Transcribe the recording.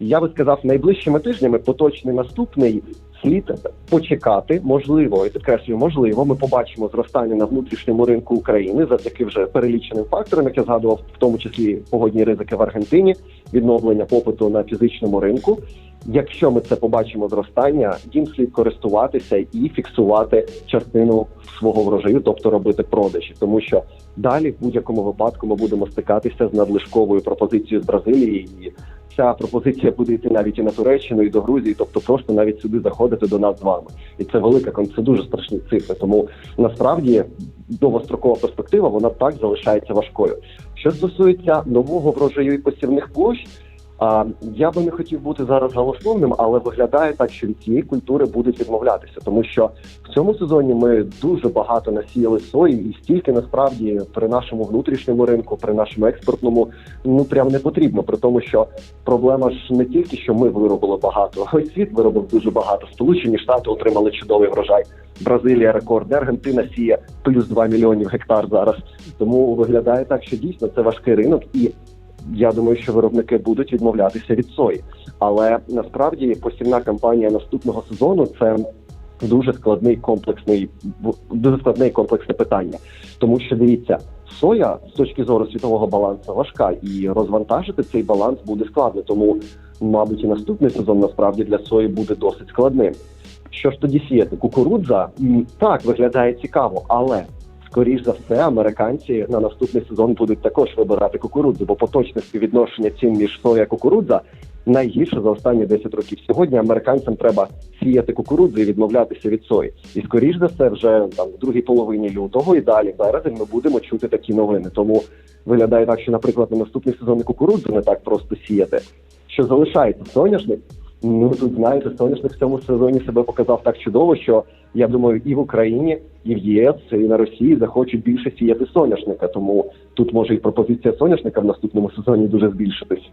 Я би сказав, найближчими тижнями поточний наступний слід почекати. Можливо, і підкреслюю, можливо, ми побачимо зростання на внутрішньому ринку України завдяки вже переліченим факторам, як я згадував, в тому числі погодні ризики в Аргентині, відновлення попиту на фізичному ринку. Якщо ми це побачимо зростання, їм слід користуватися і фіксувати частину свого врожаю, тобто робити продажі, тому що далі в будь-якому випадку ми будемо стикатися з надлишковою пропозицією з Бразилії, ця пропозиція буде йти навіть і на Туреччину, і до Грузії, тобто просто навіть сюди заходити до нас з вами, і це велика це дуже страшні цифри. Тому насправді довгострокова перспектива вона так залишається важкою. Що стосується нового врожаю і посівних площ. А я би не хотів бути зараз голословним, але виглядає так, що від цієї культури будуть відмовлятися, тому що в цьому сезоні ми дуже багато насіяли сої, і стільки насправді при нашому внутрішньому ринку, при нашому експортному, ну прям не потрібно. При тому, що проблема ж не тільки що ми виробили багато, а й світ виробив дуже багато. Сполучені Штати отримали чудовий врожай. Бразилія рекорд, Аргентина сіє плюс 2 мільйонів гектар зараз. Тому виглядає так, що дійсно це важкий ринок і. Я думаю, що виробники будуть відмовлятися від сої, але насправді посівна кампанія наступного сезону це дуже складний комплексний дуже складне і комплексне питання, тому що дивіться, соя з точки зору світового балансу важка, і розвантажити цей баланс буде складно. Тому, мабуть, і наступний сезон насправді для сої буде досить складним. Що ж тоді сіяти? Кукурудза так виглядає цікаво, але скоріш за все, американці на наступний сезон будуть також вибирати кукурудзу, бо поточне співвідношення цін між соя кукурудза найгірше за останні 10 років. Сьогодні американцям треба сіяти кукурудзу і відмовлятися від сої. І скоріш за все, вже там в другій половині лютого і далі березень ми будемо чути такі новини. Тому виглядає так, що, наприклад, на наступний сезон кукурудзу не так просто сіяти. Що залишається соняшник? Ну тут знаєте, соняшник в цьому сезоні себе показав так чудово, що я думаю, і в Україні, і в ЄС, і на Росії захочуть більше сіяти соняшника. Тому тут може і пропозиція соняшника в наступному сезоні дуже збільшитись.